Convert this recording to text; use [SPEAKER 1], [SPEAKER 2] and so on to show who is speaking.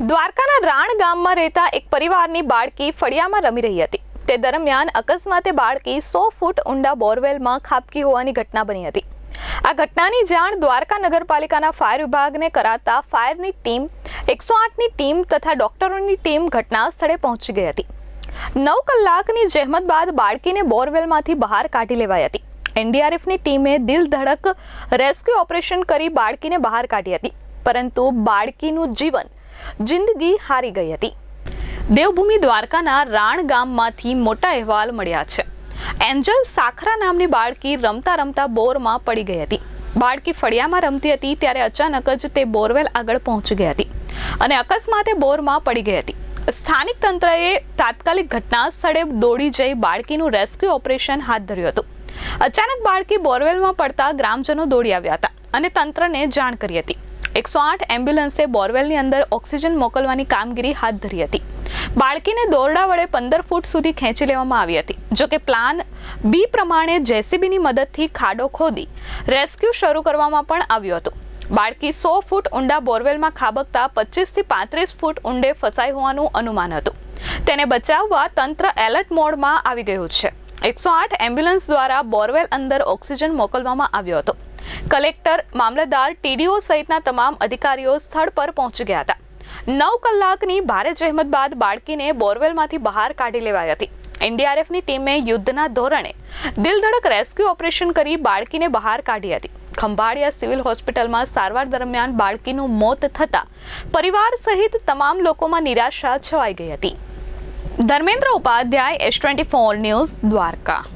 [SPEAKER 1] દ્વારકાના રાણ ગામમાં રહેતા એક પરિવારની બાળકી ફળિયામાં રમી રહી હતી. તે દરમિયાન અકસ્માતે બાળકી સો ફૂટ ઊંડા બોરવેલમાં ખાબકી હોવાની ઘટના બની હતી. આ ઘટનાની જાણ દ્વારકા નગરપાલિકાના ફાયર વિભાગને કરાતા ફાયરની ટીમ, એકસો આઠની ટીમ તથા ડોક્ટરોની ટીમ ઘટના સ્થળે પહોંચી ગઈ હતી. નવ કલાકની જહેમત બાદ બાળકીને બોરવેલમાંથી બહાર કાઢી લેવાઈ હતી. એનડીઆરએફની ટીમે દિલ ધડક રેસ્ક્યુ ઓપરેશન કરી બાળકીને બહાર કાઢી હતી. પરંતુ બાળકીનું જીવન જિંદગી હારી ગઈ હતી. દેવભૂમિ દ્વારકાના રાણ ગામમાંથી મોટા અહેવાલ મળ્યા છે. એન્જલ સાખરા નામની બાળકી રમતા રમતા બોરમાં પડી ગઈ હતી. બાળકી ફળિયામાં રમતી હતી ત્યારે અચાનક જ તે બોરવેલ આગળ પહોંચી ગઈ હતી અને અકસ્માતે બોરમાં પડી ગઈ હતી. સ્થાનિક તંત્રએ તાત્કાલિક ઘટના સ્થળે દોડી જઈ બાળકીનું રેસ્ક્યુ ઓપરેશન હાથ ધર્યું હતું. અચાનક બાળકી બોરવેલમાં પડતા ગ્રામજનો દોડી આવ્યા હતા અને તંત્રને જાણ કરી હતી. એકસો આઠ એમ્બ્યુલન્સે બોરવેલની અંદર ઓક્સિજન મોકલવાની કામગીરી હાથ ધરી હતી. બાળકીને દોરડા વડે પંદર ફૂટ સુધી ખેંચી લેવામાં આવી હતી. જો કે પ્લાન બી પ્રમાણે જેસીબીની મદદથી ખાડો ખોદી રેસ્ક્યુ શરૂ કરવામાં પણ આવ્યું હતું. બાળકી સો ફૂટ ઊંડા બોરવેલમાં ખાબકતા પચીસથી પાંત્રીસ ફૂટ ઊંડે ફસાઈ હોવાનું અનુમાન હતું. તેને બચાવવા તંત્ર એલર્ટ મોડમાં આવી ગયું છે. એકસો આઠ એમ્બ્યુલન્સ દ્વારા બોરવેલ અંદર ઓક્સિજન મોકલવામાં આવ્યો હતો. કલેક્ટર, મામલતદાર, ટીડીઓ સહિતના તમામ અધિકારીઓ સ્થળ પર પહોંચી ગયા હતા. નવ કલાકની ભારે જહેમત બાદ બાળકીને બોરવેલમાંથી બહાર કાઢી લેવાઈ હતી. એનડીઆરએફની ટીમે યુદ્ધના ધોરણે દિલધડક રેસ્ક્યુ ઓપરેશન કરી બાળકીને બહાર કાઢી હતી. ખંભાળિયા સિવિલ હોસ્પિટલમાં સારવાર દરમિયાન બાળકીનું મોત થતાં પરિવાર સહિત તમામ લોકોમાં નિરાશા છવાઈ ગઈ હતી. Dharmendra Upadhyay S twenty four news, Dwarka.